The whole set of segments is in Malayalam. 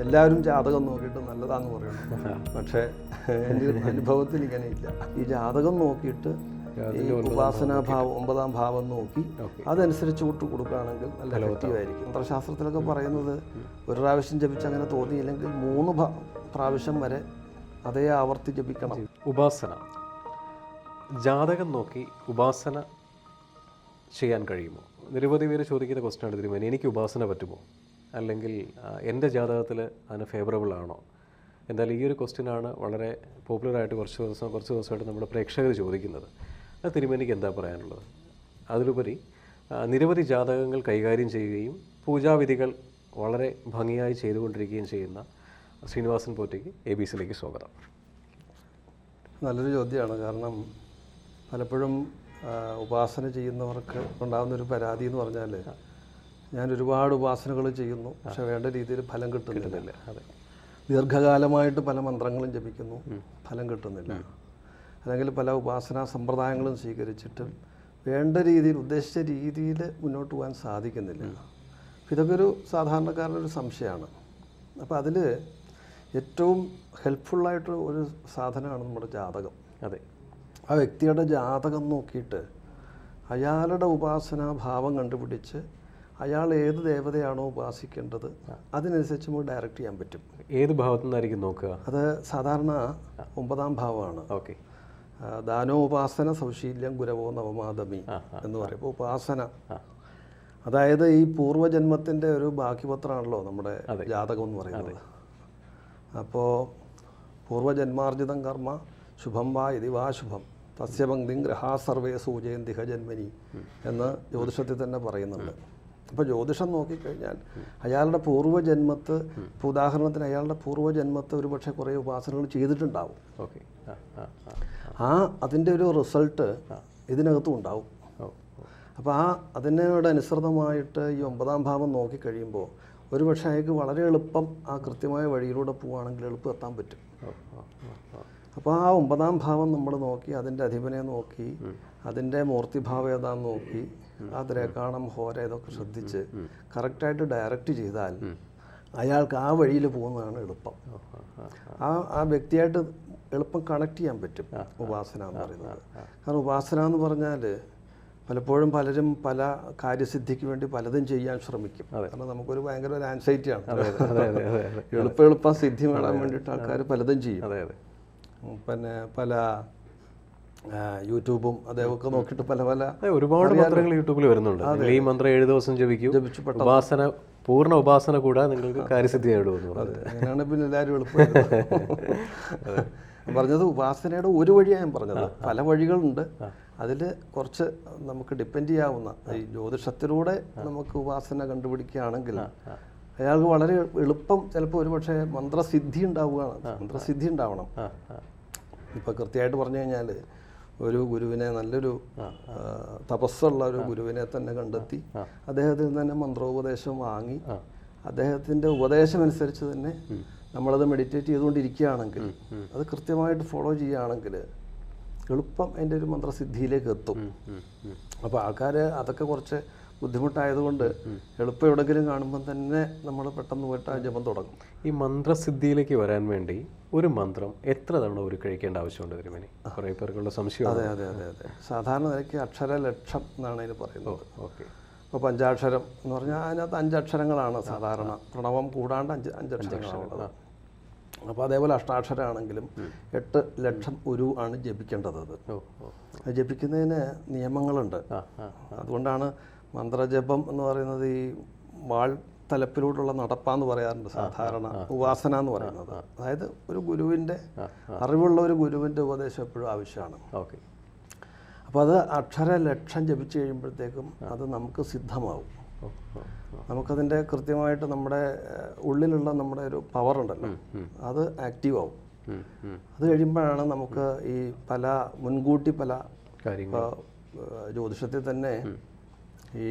എല്ലാവരും ജാതകം നോക്കിയിട്ട് നല്ലതാന്ന് പറയുന്നു പക്ഷേ എന്റെ അനുഭവത്തിൽ ഇങ്ങനെ ഇല്ല ഈ ജാതകം നോക്കിയിട്ട് ഈ ഉപാസനാഭാവം ഒമ്പതാം ഭാവം നോക്കി അതനുസരിച്ച് വിട്ടു കൊടുക്കുകയാണെങ്കിൽ നല്ല എഫക്റ്റീവ് ആയിരിക്കും തന്ത്രശാസ്ത്രത്തിലൊക്കെ പറയുന്നത് ഒരു പ്രാവശ്യം ജപിച്ച് അങ്ങനെ തോന്നിയില്ലെങ്കിൽ മൂന്ന് പ്രാവശ്യം വരെ അതേ ആവർത്തി ജപിക്കണം. ഉപാസന. ജാതകം നോക്കി ഉപാസന ചെയ്യാൻ കഴിയുമോ? നിരവധി പേര് ചോദിക്കുന്ന ആണ് തിരുമേനി. എനിക്ക് ഉപാസന പറ്റുമോ? അല്ലെങ്കിൽ എന്റെ ജാതകത്തിൽ അതിന് ഫേവറബിൾ ആണോ? എന്തായാലും ഈ ഒരു ക്വസ്റ്റ്യനാണ് വളരെ പോപ്പുലറായിട്ട് കുറച്ച് ദിവസം കുറച്ച് ദിവസമായിട്ട് നമ്മുടെ പ്രേക്ഷകർ ചോദിക്കുന്നത്. അത് തിരുമേനിക്ക് എന്താ പറയാനുള്ളത്? അതിലുപരി നിരവധി ജാതകങ്ങൾ കൈകാര്യം ചെയ്യുകയും പൂജാവിധികൾ വളരെ ഭംഗിയായി ചെയ്തുകൊണ്ടിരിക്കുകയും ചെയ്യുന്ന ശ്രീനിവാസൻ പോറ്റയ്ക്ക് എ ബി സിയിലേക്ക് സ്വാഗതം. നല്ലൊരു ചോദ്യമാണ്. കാരണം പലപ്പോഴും ഉപാസന ചെയ്യുന്നവർക്ക് ഉണ്ടാകുന്നൊരു പരാതി എന്ന് പറഞ്ഞാൽ ഞാൻ ഒരുപാട് ഉപാസനകൾ ചെയ്യുന്നു. പക്ഷെ വേണ്ട രീതിയിൽ ഫലം കിട്ടുന്നില്ല. അതെ. ദീർഘകാലമായിട്ട് പല മന്ത്രങ്ങളും ജപിക്കുന്നു. ഫലം കിട്ടുന്നില്ല. അല്ലെങ്കിൽ പല ഉപാസനാ സമ്പ്രദായങ്ങളും സ്വീകരിച്ചിട്ടും വേണ്ട രീതിയിൽ ഉദ്ദേശിച്ച രീതിയിൽ മുന്നോട്ട് പോകാൻ സാധിക്കുന്നില്ല. ഇതൊക്കെ ഒരു സാധാരണക്കാരന്റെ ഒരു സംശയമാണ്. അപ്പോൾ അതിൽ ഏറ്റവും ഹെൽപ്ഫുള്ളായിട്ട് ഒരു സാധനമാണ് നമ്മുടെ ജാതകം. അതെ. ആ വ്യക്തിയുടെ ജാതകം നോക്കിയിട്ട് അയാളുടെ ഉപാസനാ ഭാവം കണ്ടുപിടിച്ച് അയാൾ ഏത് ദേവതയാണോ ഉപാസിക്കേണ്ടത് അതിനനുസരിച്ച് നമുക്ക് ഡയറക്റ്റ് ചെയ്യാൻ പറ്റും. ഏത് ഭാഗത്തു നിന്നായിരിക്കും നോക്കുക? അത് സാധാരണ ഒമ്പതാം ഭാവമാണ്. ഓക്കെ. ദാനോപാസന സൗശീല്യം ഗുരവോ നവമാതമി എന്ന് പറയുമ്പോൾ ഉപാസന. അതായത് ഈ പൂർവജന്മത്തിന്റെ ഒരു ബാക്കിപത്രമാണല്ലോ നമ്മുടെ ജാതകം എന്ന് പറയുന്നത്. അപ്പോൾ പൂർവജന്മാർജിതം കർമ്മ ശുഭം വാ ഇതി വാ ശുഭം. തസ്യപങ്ക്തി ഗ്രഹാ സർവേ സൂചയന്തിഹ ജന്മനി എന്ന് ജ്യോതിഷത്തിൽ തന്നെ പറയുന്നുണ്ട്. അപ്പോൾ ജ്യോതിഷം നോക്കിക്കഴിഞ്ഞാൽ അയാളുടെ പൂർവജന്മത്ത് ഇപ്പോൾ ഉദാഹരണത്തിന് അയാളുടെ പൂർവജന്മത്ത് ഒരു പക്ഷേ കുറേ ഉപാസനകൾ ചെയ്തിട്ടുണ്ടാവും. ഓക്കെ. ആ അതിന്റെ ഒരു റിസൾട്ട് ഇതിനകത്തും ഉണ്ടാവും. അപ്പോൾ ആ അതിനോടനുസൃതമായിട്ട് ഈ ഒമ്പതാം ഭാവം നോക്കിക്കഴിയുമ്പോൾ ഒരു പക്ഷേ അയാൾക്ക് വളരെ എളുപ്പം ആ കൃത്യമായ വഴിയിലൂടെ പോവുകയാണെങ്കിൽ എളുപ്പം എത്താൻ പറ്റും. അപ്പോൾ ആ ഒമ്പതാം ഭാവം നമ്മൾ നോക്കി അതിന്റെ അധിപനെ നോക്കി അതിന്റെ മൂർത്തിഭാവം ഏതാന്ന് നോക്കി ആ ദ്രേക്കാണം ഹോര ഇതൊക്കെ ശ്രദ്ധിച്ച് കറക്റ്റായിട്ട് ഡയറക്റ്റ് ചെയ്താൽ അയാൾക്ക് ആ വഴിയിൽ പോകുന്നതാണ് എളുപ്പം. ആ ആ വ്യക്തിയായിട്ട് എളുപ്പം കണക്ട് ചെയ്യാൻ പറ്റും ഉപാസന എന്ന് പറയുന്നത്. കാരണം ഉപാസന എന്ന് പറഞ്ഞാൽ പലപ്പോഴും പലരും പല കാര്യസിദ്ധിക്ക് വേണ്ടി പലതും ചെയ്യാൻ ശ്രമിക്കും. കാരണം നമുക്കൊരു ഭയങ്കര ഒരു ആൻസൈറ്റിയാണ് എളുപ്പം എളുപ്പം സിദ്ധി നേടാൻ വേണ്ടിയിട്ട് ആൾക്കാർ പലതും ചെയ്യും. പിന്നെ പല യൂട്യൂബും അതേപോലെ നോക്കിയിട്ട് പല പല ഒരുപാട് മന്ത്രങ്ങൾ യൂട്യൂബിൽ വരുന്നുണ്ട്. ഈ മന്ത്രം ഏഴ് ദിവസം ജപിക്കും. ഉപാസന പൂർണ ഉപാസന കൂടാതെ നിങ്ങൾക്ക് കാര്യസിദ്ധി നേടുമെന്ന് പറഞ്ഞു അങ്ങനെയാണ് പിന്നെ എല്ലാവരും എളുപ്പം പറഞ്ഞത്. ഉപാസനയുടെ ഒരു വഴിയാണ് ഞാൻ പറഞ്ഞത്. പല വഴികളുണ്ട്. അതിൽ കുറച്ച് നമുക്ക് ഡിപ്പെൻഡ് ചെയ്യാവുന്ന ഈ ജ്യോതിഷത്തിലൂടെ നമുക്ക് ഉപാസന കണ്ടുപിടിക്കുകയാണെങ്കിൽ അയാൾക്ക് വളരെ എളുപ്പം ചിലപ്പോൾ ഒരു പക്ഷേ മന്ത്രസിദ്ധി ഉണ്ടാവുകയാണ്. മന്ത്രസിദ്ധി ഉണ്ടാവണം. ആ കൃത്യമായിട്ട് പറഞ്ഞു കഴിഞ്ഞാൽ ഒരു ഗുരുവിനെ നല്ലൊരു തപസ്സുള്ള ഒരു ഗുരുവിനെ തന്നെ കണ്ടെത്തി അദ്ദേഹത്തിൽ നിന്ന് തന്നെ മന്ത്രോപദേശം വാങ്ങി അദ്ദേഹത്തിന്റെ ഉപദേശം അനുസരിച്ച് തന്നെ നമ്മളത് മെഡിറ്റേറ്റ് ചെയ്തുകൊണ്ടിരിക്കുകയാണെങ്കിൽ അത് കൃത്യമായിട്ട് ഫോളോ ചെയ്യുകയാണെങ്കിൽ എളുപ്പം അതിന്റെ ഒരു മന്ത്രസിദ്ധിയിലേക്ക് എത്തും. അപ്പോൾ ആൾക്കാർ അതൊക്കെ കുറച്ച് ബുദ്ധിമുട്ടായതുകൊണ്ട് എളുപ്പം എവിടെങ്കിലും കാണുമ്പോൾ തന്നെ നമ്മൾ പെട്ടെന്ന് പോയിട്ട് ആ ജപം തുടങ്ങും. ഈ മന്ത്രസിദ്ധിയിലേക്ക് വരാൻ വേണ്ടി ഒരു മന്ത്രം എത്ര തവണ ഒരു കഴിക്കേണ്ട ആവശ്യമുണ്ട് തിരുമേനി? കുറേ പേർക്കുള്ള സംശയം അതെ അതെ അതെ അതെ. സാധാരണ നിലയ്ക്ക് അക്ഷരലക്ഷം എന്നാണ് അതിന് പറയുന്നത്. ഓക്കെ. ഇപ്പോൾ പഞ്ചാക്ഷരം എന്ന് പറഞ്ഞാൽ അതിനകത്ത് അഞ്ചക്ഷരങ്ങളാണ് സാധാരണ. പ്രണവം കൂടാണ്ട് അഞ്ച് അഞ്ചക്ഷരങ്ങളാണ് അപ്പോൾ അതേപോലെ അഷ്ടാക്ഷരമാണെങ്കിലും എട്ട് ലക്ഷം ഒരു ആണ് ജപിക്കേണ്ടത്. അത് ജപിക്കുന്നതിന് നിയമങ്ങളുണ്ട്. അതുകൊണ്ടാണ് മന്ത്രജപം എന്ന് പറയുന്നത് ഈ വാൾ തലപ്പിലൂടെയുള്ള നടപ്പാന്ന് പറയാറുണ്ട് സാധാരണ ഉപാസന എന്ന് പറയുന്നത്. അതായത് ഒരു ഗുരുവിന്റെ അറിവുള്ള ഒരു ഗുരുവിന്റെ ഉപദേശം എപ്പോഴും ആവശ്യമാണ്. ഓക്കെ. അപ്പോൾ അത് അക്ഷര ലക്ഷം ജപിച്ചു കഴിയുമ്പോഴത്തേക്കും അത് നമുക്ക് സിദ്ധമാവും. നമുക്കതിന്റെ കൃത്യമായിട്ട് നമ്മുടെ ഉള്ളിലുള്ള നമ്മുടെ ഒരു പവർ ഉണ്ടല്ലോ അത് ആക്റ്റീവ് ആവും. അത് കഴിയുമ്പോഴാണ് നമുക്ക് ഈ പല മുൻകൂട്ടി പല കാര്യങ്ങൾ ജ്യോതിഷത്തിൽ തന്നെ ഈ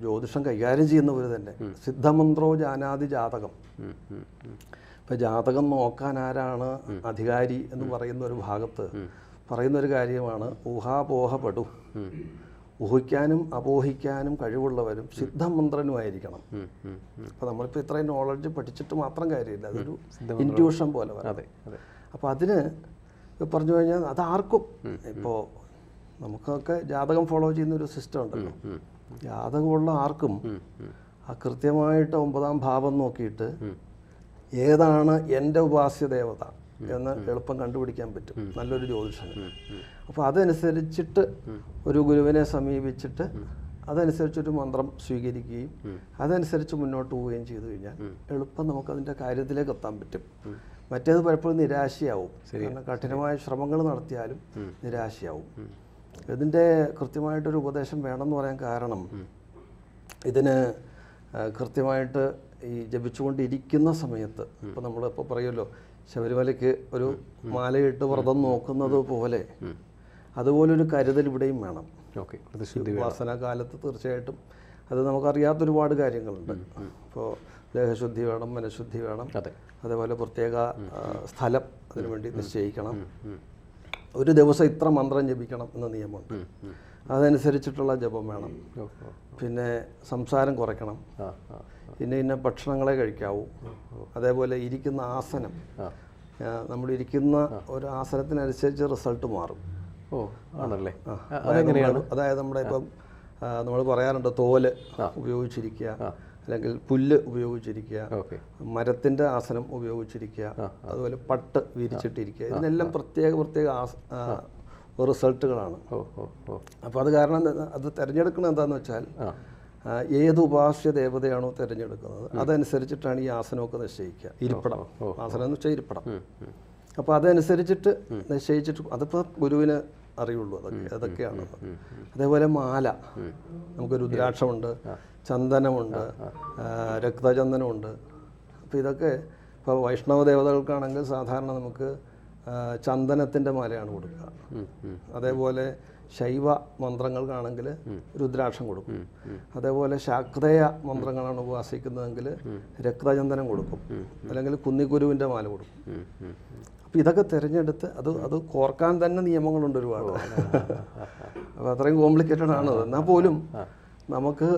ജ്യോതിഷം കൈകാര്യം ചെയ്യുന്നവർ തന്നെ. സിദ്ധമന്ത്രോ ജാനാതി ജാതകം. ഇപ്പൊ. ഇപ്പം ജാതകം നോക്കാൻ ആരാണ് അധികാരി എന്ന് പറയുന്ന ഒരു ഭാഗത്ത് പറയുന്ന ഒരു കാര്യമാണ് ഊഹാപോഹപ്പെടും. പെടു ഊഹിക്കാനും അപോഹിക്കാനും കഴിവുള്ളവരും സിദ്ധമന്ത്രനുമായിരിക്കണം. അപ്പോൾ നമ്മളിപ്പോൾ ഇത്രയും നോളജ് പഠിച്ചിട്ട് മാത്രം കാര്യമില്ല. അതൊരു ഇന്റ്യൂഷൻ പോലെ അതെ അപ്പോൾ അതിന് പറഞ്ഞു കഴിഞ്ഞാൽ അത് ആർക്കും? ഇപ്പോൾ നമുക്കൊക്കെ ജാതകം ഫോളോ ചെയ്യുന്ന ഒരു സിസ്റ്റം ഉണ്ടല്ലോ. ജാതകമുള്ള ആർക്കും. ആ കൃത്യമായിട്ട് ഒമ്പതാം ഭാവം നോക്കിയിട്ട് ഏതാണ് എന്റെ ഉപാസ്യ ദേവത എന്ന് എളുപ്പം കണ്ടുപിടിക്കാൻ പറ്റും. നല്ലൊരു ജ്യോതിഷന്. അപ്പോൾ അതനുസരിച്ചിട്ട് ഒരു ഗുരുവിനെ സമീപിച്ചിട്ട് അതനുസരിച്ചൊരു മന്ത്രം സ്വീകരിക്കുകയും അതനുസരിച്ച് മുന്നോട്ട് പോവുകയും ചെയ്തു കഴിഞ്ഞാൽ എളുപ്പം നമുക്കതിന്റെ കാര്യത്തിലേക്ക് എത്താൻ പറ്റും. മറ്റേത് പലപ്പോഴും നിരാശയാവും. കാരണം കഠിനമായ ശ്രമങ്ങൾ നടത്തിയാലും നിരാശയാവും. ഇതിന്റെ കൃത്യമായിട്ടൊരു ഉപദേശം വേണമെന്ന് പറയാൻ കാരണം ഇതിന് കൃത്യമായിട്ട് ഈ ജപിച്ചുകൊണ്ടിരിക്കുന്ന സമയത്ത് ഇപ്പോൾ നമ്മളിപ്പോൾ പറയുമല്ലോ ശബരിമലയ്ക്ക് ഒരു മാലയിട്ട് വ്രതം നോക്കുന്നത് പോലെ അതുപോലൊരു കരുതൽ ഇവിടെയും വേണം. ഓക്കെ കാലത്ത് തീർച്ചയായിട്ടും അത് നമുക്കറിയാത്ത ഒരുപാട് കാര്യങ്ങളുണ്ട് ഇപ്പോൾ ദേഹശുദ്ധി വേണം മനഃശുദ്ധി വേണം. അതെ. അതേപോലെ പ്രത്യേക സ്ഥലം അതിനുവേണ്ടി നിശ്ചയിക്കണം. ഒരു ദിവസം ഇത്ര മന്ത്രം ജപിക്കണം എന്ന നിയമമുണ്ട്. അതനുസരിച്ചിട്ടുള്ള ജപം വേണം. പിന്നെ സംസാരം കുറയ്ക്കണം. പിന്നെ ഇന്ന ഭക്ഷണങ്ങളെ കഴിക്കാവൂ. അതേപോലെ ഇരിക്കുന്ന ആസനം. നമ്മൾ ഇരിക്കുന്ന ഒരു ആസനത്തിനനുസരിച്ച് റിസൾട്ട് മാറും. ഓ ആണല്ലേ? അതെങ്ങനെയാണ്? അതായത് നമ്മുടെ ഇപ്പം നമ്മൾ പറയാറുണ്ട് തോൽ ഉപയോഗിച്ചിരിക്കുക. അല്ലെങ്കിൽ പുല്ല് ഉപയോഗിച്ചിരിക്കുക മരത്തിന്റെ മരത്തിന്റെ ആസനം ഉപയോഗിച്ചിരിക്കുക അതുപോലെ പട്ട് വിരിച്ചിട്ടിരിക്കുക. ഇതിനെല്ലാം പ്രത്യേക പ്രത്യേക റിസൾട്ടുകളാണ്. അപ്പോൾ അത് കാരണം അത് തിരഞ്ഞെടുക്കുന്നത് എന്താണെന്ന് വെച്ചാൽ ഏത് ഉപാസ്യ ദേവതയാണോ തിരഞ്ഞെടുക്കുന്നത് അതനുസരിച്ചിട്ടാണ് ഈ ആസനമൊക്കെ നിശ്ചയിക്കുക. ഇരിപ്പിടം. ആസനം എന്ന് വെച്ചാൽ ഇരിപ്പടം. അപ്പോൾ അതനുസരിച്ചിട്ട് നിശ്ചയിച്ചിട്ട് അതിപ്പോൾ ഗുരുവിന് അറിയുള്ളൂ അതൊക്കെ അതൊക്കെയാണ് അതേപോലെ മാല. നമുക്ക് രുദ്രാക്ഷമുണ്ട് ചന്ദനമുണ്ട് രക്തചന്ദനമുണ്ട്. അപ്പോൾ ഇതൊക്കെ ഇപ്പോൾ വൈഷ്ണവ ദേവതകൾക്കാണെങ്കിൽ സാധാരണ നമുക്ക് ചന്ദനത്തിന്റെ മാലയാണ് കൊടുക്കുക. അതേപോലെ ശൈവ മന്ത്രങ്ങൾക്കാണെങ്കിൽ രുദ്രാക്ഷം കൊടുക്കും. അതേപോലെ ശാക്തേയ മന്ത്രങ്ങളാണ് ഉപാസിക്കുന്നതെങ്കിൽ രക്തചന്ദനം കൊടുക്കും. അല്ലെങ്കിൽ കുന്നിക്കുരുവിന്റെ മാല കൊടുക്കും. അപ്പോൾ ഇതൊക്കെ തിരഞ്ഞെടുത്ത് അത് അത് കോർക്കാൻ തന്നെ നിയമങ്ങളുണ്ട് ഒരുപാട്. അപ്പോൾ അത്രയും കോംപ്ലിക്കേറ്റഡ് ആണ് അത്. എന്നാൽ പോലും നമുക്ക്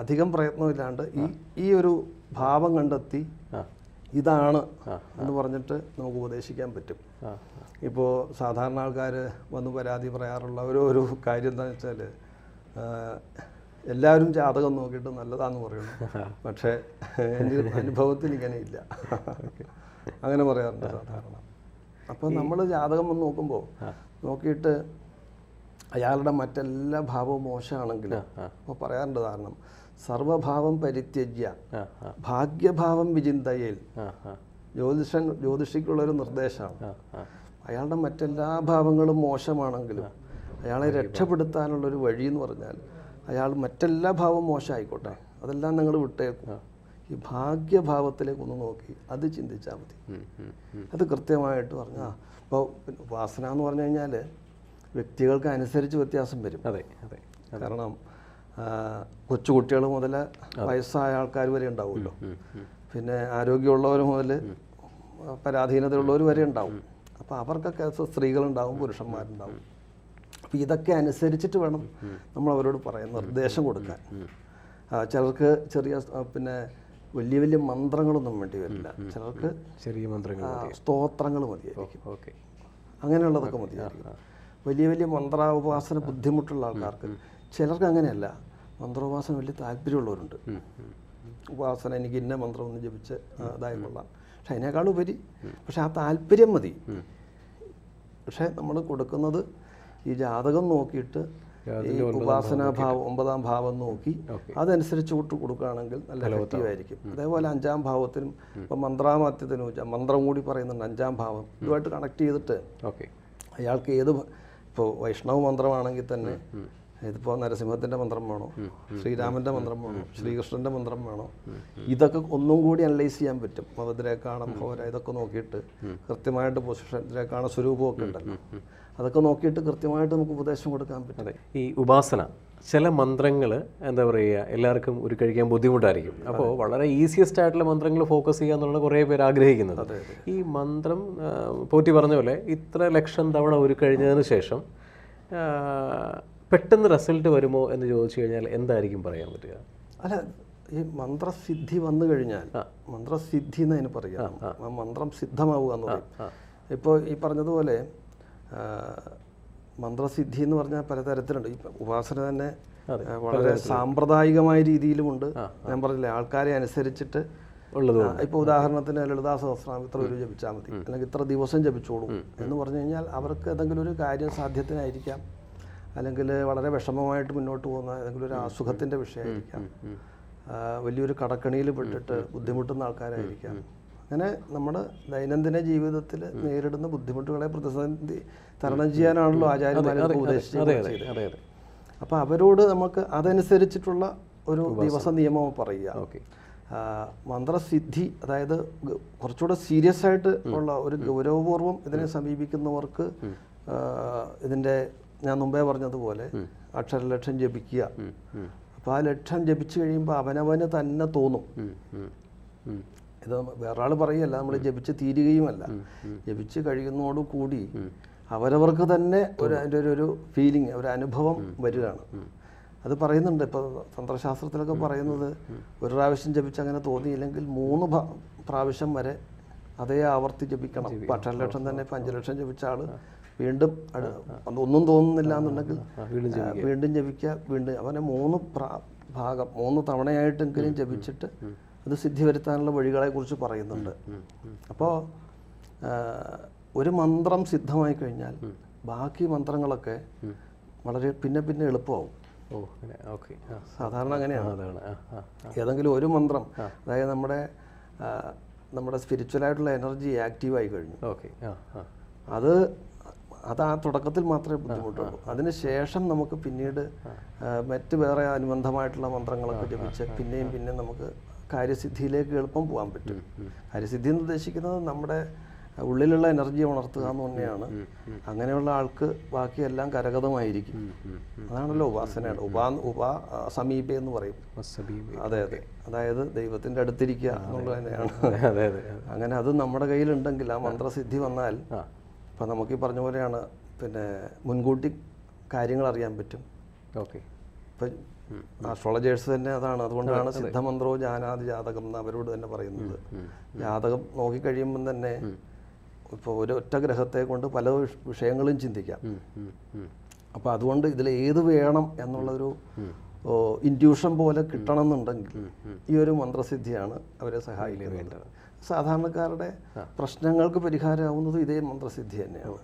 അധികം പ്രയത്നമില്ലാണ്ട് ഈ ഈ ഒരു ഭാവം കണ്ടെത്തി ഇതാണ് എന്ന് പറഞ്ഞിട്ട് നമുക്ക് ഉപദേശിക്കാൻ പറ്റും. ഇപ്പോൾ സാധാരണ ആൾക്കാർ വന്ന് പരാതി പറയാറുള്ള ഒരു ഒരു കാര്യം എന്താണെന്ന് വെച്ചാൽ എല്ലാവരും ജാതകം നോക്കിയിട്ട് നല്ലതാന്ന് പറയുന്നു പക്ഷേ എന്റെ അനുഭവത്തിൽ ഇങ്ങനെ ഇല്ല അങ്ങനെ പറയാറുണ്ട് സാധാരണ. അപ്പോൾ നമ്മൾ ജാതകം ഒന്ന് നോക്കുമ്പോൾ നോക്കിയിട്ട് അയാളുടെ മറ്റെല്ലാ ഭാവവും മോശമാണെങ്കിലും അപ്പോൾ പറയാറുണ്ട് കാരണം സർവഭാവം പരിത്യജ്യ ഭാഗ്യഭാവം വിചിന്തയിൽ. ജ്യോതിഷൻ ജ്യോതിഷിക്കുള്ള ഒരു ജ്യോതിഷിക്കുള്ളൊരു നിർദ്ദേശമാണ്. അയാളുടെ മറ്റെല്ലാ ഭാവങ്ങളും മോശമാണെങ്കിലും അയാളെ രക്ഷപ്പെടുത്താനുള്ളൊരു വഴി എന്ന് പറഞ്ഞാൽ അയാൾ മറ്റെല്ലാ ഭാവവും മോശമായിക്കോട്ടെ. അതെല്ലാം നിങ്ങൾ വിട്ടേക്കും. ഈ ഭാഗ്യഭാവത്തിലേക്ക് ഒന്ന് നോക്കി അത് ചിന്തിച്ചാൽ മതി. അത് കൃത്യമായിട്ട് പറഞ്ഞാൽ ഇപ്പോൾ വാസന എന്ന് പറഞ്ഞു കഴിഞ്ഞാൽ വ്യക്തികൾക്ക് അനുസരിച്ച് വ്യത്യാസം വരും. അതെ അതെ കാരണം കൊച്ചുകുട്ടികൾ മുതൽ വയസ്സായ ആൾക്കാർ വരെ ഉണ്ടാവുമല്ലോ. പിന്നെ ആരോഗ്യമുള്ളവർ മുതൽ പരാധീനതയുള്ളവർ വരെ ഉണ്ടാവും. അപ്പോൾ അവർക്കൊക്കെ സ്ത്രീകളുണ്ടാവും പുരുഷന്മാരുണ്ടാവും. അപ്പോൾ ഇതൊക്കെ അനുസരിച്ചിട്ട് വേണം നമ്മൾ അവരോട് പറയാൻ നിർദ്ദേശം കൊടുക്കാൻ. ചിലർക്ക് ചെറിയ പിന്നെ വലിയ വലിയ മന്ത്രങ്ങളൊന്നും വേണ്ടി വരില്ല. ചിലർക്ക് ചെറിയ മന്ത്രങ്ങൾ സ്തോത്രങ്ങൾ മതിയായിരിക്കും. ഓക്കെ. അങ്ങനെയുള്ളതൊക്കെ മതിയായിരിക്കും. വലിയ വലിയ മന്ത്രോപാസന ബുദ്ധിമുട്ടുള്ള ആൾക്കാർക്ക് ചിലർക്ക് അങ്ങനെയല്ല മന്ത്രോപാസന വലിയ താല്പര്യമുള്ളവരുണ്ട്. ഉപാസന എനിക്ക് ഇന്ന മന്ത്രം ഒന്ന് ജപിച്ച് ആ, കൊള്ളാം. പക്ഷെ അതിനേക്കാൾ ഉപരി പക്ഷെ ആ താല്പര്യം മതി. പക്ഷെ നമ്മൾ കൊടുക്കുന്നത് ഈ ജാതകം നോക്കിയിട്ട് ഈ ഉപാസനാഭാവം ഒമ്പതാം ഭാവം നോക്കി. അതനുസരിച്ച് വിട്ട് കൊടുക്കുകയാണെങ്കിൽ നല്ല എഫക്റ്റീവ് ആയിരിക്കും അതേപോലെ അഞ്ചാം ഭാവത്തിനും ഇപ്പം മന്ത്രാമാത്യത്തിനും വെച്ചാൽ മന്ത്രം കൂടി പറയുന്നുണ്ട് അഞ്ചാം ഭാവം. ഇതുമായിട്ട് കണക്ട് ചെയ്തിട്ട് ഓക്കെ. അയാൾക്ക് ഏത് ഇപ്പോൾ വൈഷ്ണവ മന്ത്രമാണെങ്കിൽ തന്നെ ഇതിപ്പോൾ നരസിംഹത്തിന്റെ മന്ത്രം വേണോ? ശ്രീരാമന്റെ മന്ത്രം വേണോ? ശ്രീകൃഷ്ണന്റെ മന്ത്രം വേണോ? ഇതൊക്കെ ഒന്നും കൂടി അനലൈസ് ചെയ്യാൻ പറ്റും. മതത്തിലേക്കാണ് ഭവര ഇതൊക്കെ നോക്കിയിട്ട് കൃത്യമായിട്ട് പൊസിഷൻ ഇതിലേക്കാണ് സ്വരൂപമൊക്കെ ഉണ്ടല്ലോ. അതൊക്കെ നോക്കിയിട്ട് കൃത്യമായിട്ട് നമുക്ക് ഉപദേശം കൊടുക്കാൻ പറ്റും. ഈ ഉപാസന ചില മന്ത്രങ്ങൾ എന്താ പറയുക എല്ലാവർക്കും ഒരു കഴിക്കാൻ ബുദ്ധിമുട്ടായിരിക്കും. അപ്പോൾ വളരെ ഈസിയസ്റ്റ് ആയിട്ടുള്ള മന്ത്രങ്ങൾ ഫോക്കസ് ചെയ്യുക എന്നുള്ളത് കുറേ പേര് ആഗ്രഹിക്കുന്നത്. ഈ മന്ത്രം പോറ്റി പറഞ്ഞ പോലെ ഇത്ര ലക്ഷം തവണ ഒരു കഴിഞ്ഞതിന് ശേഷം പെട്ടെന്ന് റിസൾട്ട് വരുമോ എന്ന് ചോദിച്ചു കഴിഞ്ഞാൽ എന്തായിരിക്കും പറയാൻ പറ്റുക? അല്ല ഈ മന്ത്രസിദ്ധി വന്നു കഴിഞ്ഞാൽ മന്ത്രസിദ്ധി എന്ന് അതിന് പറയാം മന്ത്രം സിദ്ധമാവുക എന്ന് പറയും. ഇപ്പോൾ ഈ പറഞ്ഞതുപോലെ മന്ത്രസിദ്ധി എന്ന് പറഞ്ഞാൽ പലതരത്തിലുണ്ട്. ഈ ഉപാസന തന്നെ വളരെ സാമ്പ്രദായികമായ രീതിയിലുമുണ്ട്. ഞാൻ പറഞ്ഞില്ലേ ആൾക്കാരെ അനുസരിച്ചിട്ട് ഉള്ളത് ഇപ്പോൾ ഉദാഹരണത്തിന് ലളിതാ സഹസ്രം ഇത്ര ഒരു ജപിച്ചാൽ മതി. അല്ലെങ്കിൽ ഇത്ര ദിവസം ജപിച്ചോളൂ എന്ന് പറഞ്ഞു കഴിഞ്ഞാൽ അവർക്ക് ഏതെങ്കിലും ഒരു കാര്യം സാധ്യത്തിനായിരിക്കാം. അല്ലെങ്കിൽ വളരെ വിഷമമായിട്ട് മുന്നോട്ട് പോകുന്ന ഏതെങ്കിലും ഒരു അസുഖത്തിന്റെ വിഷയമായിരിക്കാം. വലിയൊരു കടക്കണിയിൽ പെട്ടിട്ട് ബുദ്ധിമുട്ടുന്ന ആൾക്കാരായിരിക്കാം. അങ്ങനെ നമ്മുടെ ദൈനംദിന ജീവിതത്തിൽ നേരിടുന്ന ബുദ്ധിമുട്ടുകളെ പ്രതിസന്ധി തരണം ചെയ്യാനാണല്ലോ ആചാര്യന്മാരെ ഉപദേശിച്ചത് അപ്പോൾ അവരോട് നമുക്ക് അതനുസരിച്ചിട്ടുള്ള ഒരു ദിവസ നിയമം പറയുക. ഓക്കെ. മന്ത്രസിദ്ധി അതായത് കുറച്ചുകൂടെ സീരിയസ് ആയിട്ട് ഉള്ള ഒരു ഗൗരവപൂർവം ഇതിനെ സമീപിക്കുന്നവർക്ക് ഇതിന്റെ ഞാൻ മുമ്പേ പറഞ്ഞതുപോലെ അക്ഷരലക്ഷം ജപിക്കുക. അപ്പോൾ ആ ലക്ഷം ജപിച്ചു കഴിയുമ്പോൾ അവനവന് തന്നെ തോന്നും. ഇത് വേറെ ആൾ പറയല്ല നമ്മൾ ജപിച്ച് തീരുകയുമല്ല. ജപിച്ച് കഴിയുന്നതോടുകൂടി അവരവർക്ക് തന്നെ ഒരു അതിന്റെ ഒരു ഒരു ഫീലിംഗ് ഒരു അനുഭവം വരികയാണ്. അത് പറയുന്നുണ്ട് ഇപ്പോൾ തന്ത്രശാസ്ത്രത്തിലൊക്കെ പറയുന്നത് ഒരു പ്രാവശ്യം ജപിച്ച് അങ്ങനെ തോന്നിയില്ലെങ്കിൽ മൂന്ന് പ്രാവശ്യം വരെ അതേ ആവർത്തി ജപിക്കണം. ഇപ്പം അക്ഷര ലക്ഷം തന്നെ ഇപ്പം അഞ്ച് ലക്ഷം ജപിച്ച ആൾ വീണ്ടും ഒന്നും തോന്നുന്നില്ല എന്നുണ്ടെങ്കിൽ വീണ്ടും ജപിക്കുക. വീണ്ടും അവനെ മൂന്ന് ഭാഗം മൂന്ന് തവണയായിട്ടെങ്കിലും ജപിച്ചിട്ട് അത് സിദ്ധി വരുത്താനുള്ള വഴികളെ കുറിച്ച് പറയുന്നുണ്ട് അപ്പോൾ ഒരു മന്ത്രം സിദ്ധമായി കഴിഞ്ഞാൽ ബാക്കി മന്ത്രങ്ങളൊക്കെ വളരെ പിന്നെ പിന്നെ എളുപ്പമാവും. ഓ അങ്ങനെ ഓക്കെ സാധാരണ അങ്ങനെയാണ്. ഏതെങ്കിലും ഒരു മന്ത്രം അതായത് നമ്മുടെ നമ്മുടെ സ്പിരിച്വലായിട്ടുള്ള എനർജി ആക്റ്റീവായി കഴിഞ്ഞു. ഓക്കെ ആ ആ. അത് അത് ആ തുടക്കത്തിൽ മാത്രമേ ബുദ്ധിമുട്ടുള്ളൂ. അതിനുശേഷം നമുക്ക് പിന്നീട് മറ്റ് വേറെ അനുബന്ധമായിട്ടുള്ള മന്ത്രങ്ങളൊക്കെ ജപിച്ച് പിന്നെയും പിന്നെയും നമുക്ക് കാര്യസിദ്ധിയിലേക്ക് എളുപ്പം പോകാൻ പറ്റും. കാര്യസിദ്ധി എന്ന് ഉദ്ദേശിക്കുന്നത് നമ്മുടെ ഉള്ളിലുള്ള എനർജി ഉണർത്തുക എന്ന് തന്നെയാണ്. അങ്ങനെയുള്ള ആൾക്ക് ബാക്കിയെല്ലാം കരഗതമായിരിക്കും. അതാണല്ലോ ഉപാസനയുടെ ഉപാ ഉപാ സമീപ എന്ന് പറയും. അതെ അതെ. അതായത് ദൈവത്തിന്റെ അടുത്തിരിക്കുക എന്നുള്ളത് തന്നെയാണ്. അങ്ങനെ അത് നമ്മുടെ കയ്യിലുണ്ടെങ്കിൽ ആ മന്ത്രസിദ്ധി വന്നാൽ ഇപ്പം നമുക്ക് ഈ പറഞ്ഞ പോലെയാണ് പിന്നെ മുൻകൂട്ടി കാര്യങ്ങൾ അറിയാൻ പറ്റും. ഓക്കെ. ഇപ്പം ആസ്ട്രോളജേഴ്സ് തന്നെ അതാണ്. അതുകൊണ്ടാണ് സിദ്ധമന്ത്രവും ജാനാതി ജാതകം എന്ന് അവരോട് തന്നെ പറയുന്നത്. ജാതകം നോക്കിക്കഴിയുമ്പം തന്നെ ഇപ്പോൾ ഒരു ഒറ്റ ഗ്രഹത്തെ കൊണ്ട് പല വിഷയങ്ങളും ചിന്തിക്കാം. അപ്പോൾ അതുകൊണ്ട് ഇതിൽ ഏത് വേണം എന്നുള്ളൊരു ഇൻഡ്യൂഷൻ പോലെ കിട്ടണം എന്നുണ്ടെങ്കിൽ ഈ ഒരു മന്ത്രസിദ്ധിയാണ് അവരെ സഹായിക്കുന്നത്. സാധാരണക്കാരുടെ പ്രശ്നങ്ങൾക്ക് പരിഹാരമാവുന്നത് ഇതേ മന്ത്രസിദ്ധി തന്നെയാണ്.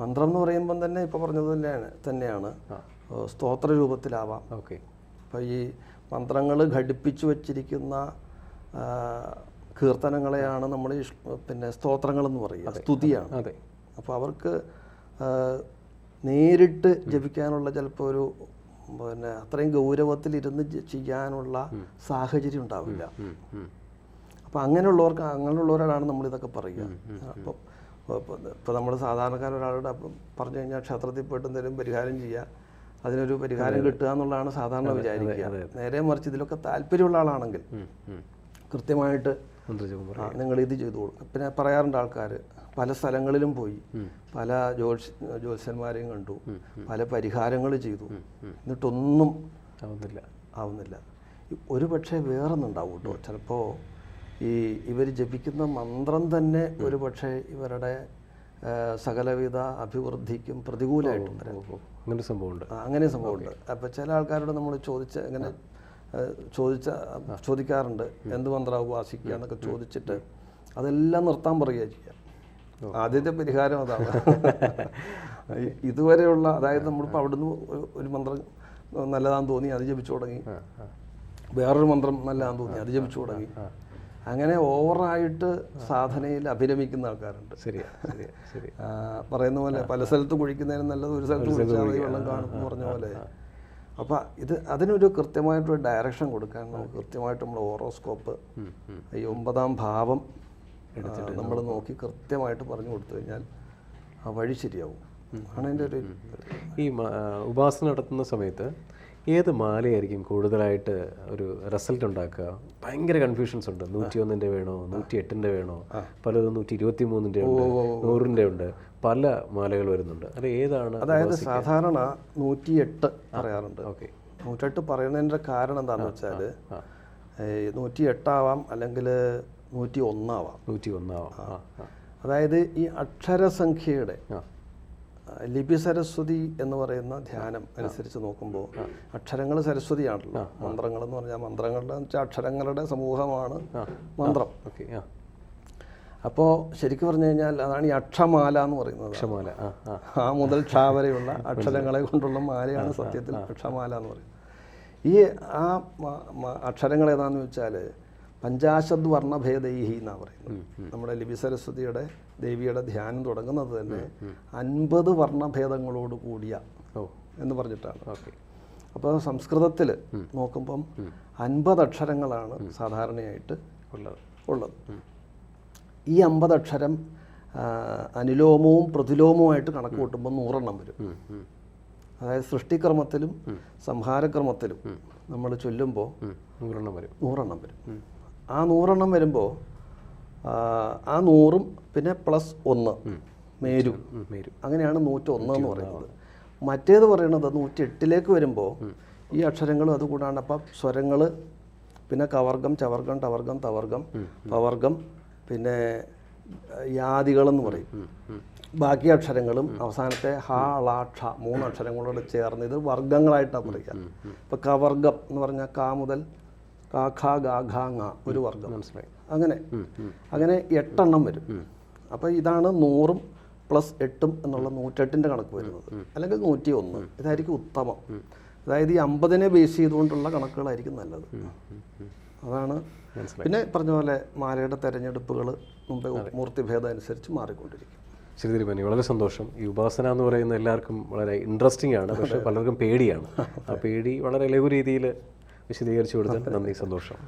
മന്ത്രം എന്ന് പറയുമ്പം തന്നെ ഇപ്പോൾ പറഞ്ഞത് തന്നെയാണ് തന്നെയാണ്. സ്തോത്ര രൂപത്തിലാവാം ഓക്കെ. അപ്പോൾ ഈ മന്ത്രങ്ങൾ ഘടിപ്പിച്ചു വച്ചിരിക്കുന്ന കീർത്തനങ്ങളെയാണ് നമ്മൾ ഈ പിന്നെ സ്തോത്രങ്ങളെന്ന് പറയുക. സ്തുതിയാണ്. അതെ അപ്പോൾ അവർക്ക് നേരിട്ട് ജപിക്കാനുള്ള ചിലപ്പോൾ ഒരു പിന്നെ അത്രയും ഗൗരവത്തിൽ ഇരുന്ന് ചെയ്യാനുള്ള സാഹചര്യം ഉണ്ടാവില്ല. അപ്പോൾ അങ്ങനെയുള്ളവർക്ക് അങ്ങനെയുള്ളവരോടാണ് നമ്മൾ ഇതൊക്കെ പറയുക. അപ്പം ഇപ്പോൾ നമ്മൾ സാധാരണക്കാർ ഒരാളോട് അപ്പം പറഞ്ഞു കഴിഞ്ഞാൽ ക്ഷേത്രത്തിൽ പോയിട്ട് എന്തെങ്കിലും പരിഹാരം ചെയ്യുക അതിനൊരു പരിഹാരം കിട്ടുക എന്നുള്ളതാണ് സാധാരണ വിചാരിക്കുക. നേരെ മറിച്ച് ഇതിലൊക്കെ താല്പര്യമുള്ള ആളാണെങ്കിൽ. കൃത്യമായിട്ട് നിങ്ങൾ ഇത് ചെയ്തു കൊടുക്കും. പിന്നെ പറയാറുണ്ട് ആൾക്കാർ പല സ്ഥലങ്ങളിലും പോയി പല ജ്യോത്സ് ജ്യോത്സ്യന്മാരെയും കണ്ടു പല പരിഹാരങ്ങൾ ചെയ്തു. എന്നിട്ടൊന്നും ആവുന്നില്ല. ആവുന്നില്ല. ഒരു പക്ഷേ വേറൊന്നുണ്ടാവും കേട്ടോ ചിലപ്പോൾ ഈ ഇവർ ജപിക്കുന്ന മന്ത്രം തന്നെ ഒരു പക്ഷേ ഇവരുടെ സകലവിധ അഭിവൃദ്ധിക്കും പ്രതികൂലമായിട്ടും വരാം. അങ്ങനെ സംഭവമുണ്ട്. അങ്ങനെ സംഭവമുണ്ട്. അപ്പോൾ ചില ആൾക്കാരോട് നമ്മൾ ചോദിച്ച ഇങ്ങനെ ചോദിച്ച ചോദിക്കാറുണ്ട് എന്ത് മന്ത്രം ഉപാസിക്കുക? എന്നൊക്കെ ചോദിച്ചിട്ട് അതെല്ലാം നിർത്താൻ പറയുക ചെയ്യുക ആദ്യത്തെ പരിഹാരം അതാണ്. ഇതുവരെയുള്ള അതായത് നമ്മളിപ്പോൾ അവിടുന്ന് ഒരു- മന്ത്രം നല്ലതാന്ന് തോന്നി അത് ജപിച്ചു തുടങ്ങി. വേറൊരു മന്ത്രം നല്ലതാന്ന് തോന്നി അത് ജപിച്ചു തുടങ്ങി. അങ്ങനെ ഓവറായിട്ട് സാധനയിൽ അഭിരമിക്കുന്ന ആൾക്കാരുണ്ട്. ശരിയാ ശരി പറയുന്ന പോലെ പല സ്ഥലത്ത് കുഴിക്കുന്നതിന് നല്ലത് ഒരു സ്ഥലത്ത് കുഴിച്ചാൽ മതി വെള്ളം കാണും പറഞ്ഞ പോലെ. അപ്പോൾ ഇത് അതിനൊരു കൃത്യമായിട്ടൊരു ഡയറക്ഷൻ കൊടുക്കാൻ നമുക്ക് കൃത്യമായിട്ട് നമ്മൾ ഓറോസ്കോപ്പ് ഈ ഒമ്പതാം ഭാവം നമ്മൾ നോക്കി കൃത്യമായിട്ട് പറഞ്ഞു കൊടുത്തു കഴിഞ്ഞാൽ ആ വഴി ശരിയാവും. ആണ് എന്റെ ഒരു ഈ ഉപാസന നടത്തുന്ന സമയത്ത് ഏത് മാലയായിരിക്കും കൂടുതലായിട്ട് ഒരു റിസൾട്ട് ഉണ്ടാക്കുക? ഭയങ്കര കൺഫ്യൂഷൻസ് ഉണ്ട്. നൂറ്റി ഒന്നിന്റെ വേണോ? നൂറ്റി എട്ടിന്റെ വേണോ പലതും നൂറ്റി ഇരുപത്തി മൂന്നിന്റെ ഉണ്ട് നൂറിന്റെ ഉണ്ട്. പല മാലകൾ വരുന്നുണ്ട്. അത് ഏതാണ്? അതായത് സാധാരണ നൂറ്റി എട്ട് പറയാറുണ്ട്. ഓക്കെ. നൂറ്റെട്ട് പറയുന്നതിന്റെ കാരണം എന്താണെന്ന് വെച്ചാൽ നൂറ്റി എട്ടാവാം അല്ലെങ്കിൽ നൂറ്റി ഒന്നാവാം നൂറ്റി ഒന്നാവാം അതായത് ഈ അക്ഷരസംഖ്യയുടെ ലിപി സരസ്വതി എന്ന് പറയുന്ന ധ്യാനം അനുസരിച്ച് നോക്കുമ്പോൾ അക്ഷരങ്ങൾ സരസ്വതിയാണല്ലോ മന്ത്രങ്ങൾ എന്ന് പറഞ്ഞാൽ മന്ത്രങ്ങളുടെ വെച്ചാൽ അക്ഷരങ്ങളുടെ സമൂഹമാണ് മന്ത്രം. അപ്പോൾ ശരിക്കും പറഞ്ഞു കഴിഞ്ഞാൽ അതാണ് ഈ അക്ഷമാല എന്ന് പറയുന്നത്. അക്ഷമാല ആ മുതൽ ക്ഷ വരെയുള്ള അക്ഷരങ്ങളെ കൊണ്ടുള്ള മാലയാണ് സത്യത്തിൽ അക്ഷമാല എന്ന് പറയുന്നത്. ഈ ആ അക്ഷരങ്ങൾ ഏതാണെന്ന് വെച്ചാൽ പഞ്ചാശത് വർണഭേദൈഹി എന്നാണ് പറയുന്നത് നമ്മുടെ ലിപി സരസ്വതിയുടെ ദേവിയുടെ ധ്യാനം തുടങ്ങുന്നത് തന്നെ അൻപത് വർണഭേദങ്ങളോട് കൂടിയ എന്ന് പറഞ്ഞിട്ടാണ്. അപ്പോൾ സംസ്കൃതത്തിൽ നോക്കുമ്പം അൻപത് അക്ഷരങ്ങളാണ് സാധാരണയായിട്ട് ഉള്ളത്. ഉള്ളത്. ഈ അമ്പത് അക്ഷരം അനുലോമവും പ്രതിലോമവുമായിട്ട് കണക്ക് കൂട്ടുമ്പോൾ നൂറെണ്ണം വരും. അതായത് സൃഷ്ടിക്രമത്തിലും സംഹാരക്രമത്തിലും നമ്മൾ ചൊല്ലുമ്പോൾ. നൂറെണ്ണം വരും. നൂറെണ്ണം വരും. ആ നൂറെണ്ണം വരുമ്പോൾ ആ നൂറും പിന്നെ പ്ലസ് ഒന്ന്. മേരു. മേരു. അങ്ങനെയാണ് നൂറ്റൊന്ന് എന്ന് പറയുന്നത്. മറ്റേത് പറയുന്നത് നൂറ്റി എട്ടിലേക്ക് വരുമ്പോൾ ഈ അക്ഷരങ്ങളും അതുകൂടാണ്ട് അപ്പം സ്വരങ്ങൾ പിന്നെ കവർഗം ചവർഗം ടവർഗം തവർഗം പവർഗം പിന്നെ യാദികളെന്ന് പറയും. ബാക്കി അക്ഷരങ്ങളും അവസാനത്തെ ഹ ളാക്ഷ ക്ഷ മൂന്ന് അക്ഷരങ്ങളോട് ചേർന്ന് ഇത് വർഗങ്ങളായിട്ടാണ് പറയുക ഇപ്പം കവർഗം എന്ന് പറഞ്ഞാൽ കാ മുതൽ കാ ഖ ഗ ഘ ങ ഒരു വർഗം മനസ്സിലായി. അങ്ങനെ അങ്ങനെ എട്ടെണ്ണം വരും. അപ്പോൾ ഇതാണ് നൂറും പ്ലസ് എട്ടും എന്നുള്ള നൂറ്റെട്ടിന്റെ കണക്ക് വരുന്നത്. അല്ലെങ്കിൽ നൂറ്റി ഒന്ന് ഇതായിരിക്കും ഉത്തമം. അതായത് ഈ അമ്പതിനെ ബേസ് ചെയ്തുകൊണ്ടുള്ള കണക്കുകളായിരിക്കും നല്ലത്. അതാണ്. പിന്നെ പറഞ്ഞ പോലെ മാലയുടെ തെരഞ്ഞെടുപ്പുകൾ മുമ്പേ മൂർത്തിഭേദം അനുസരിച്ച് മാറിക്കൊണ്ടിരിക്കും. ശരി തിരുമേനി വളരെ സന്തോഷം. ഈ ഉപാസന എന്ന് പറയുന്നത് എല്ലാവർക്കും വളരെ ഇൻട്രസ്റ്റിംഗ് ആണ്. പക്ഷേ പലർക്കും പേടിയാണ്. ആ പേടി വളരെ ലഘു രീതിയിൽ വിശദീകരിച്ചു കൊടുത്തതിന് നന്ദി സന്തോഷം.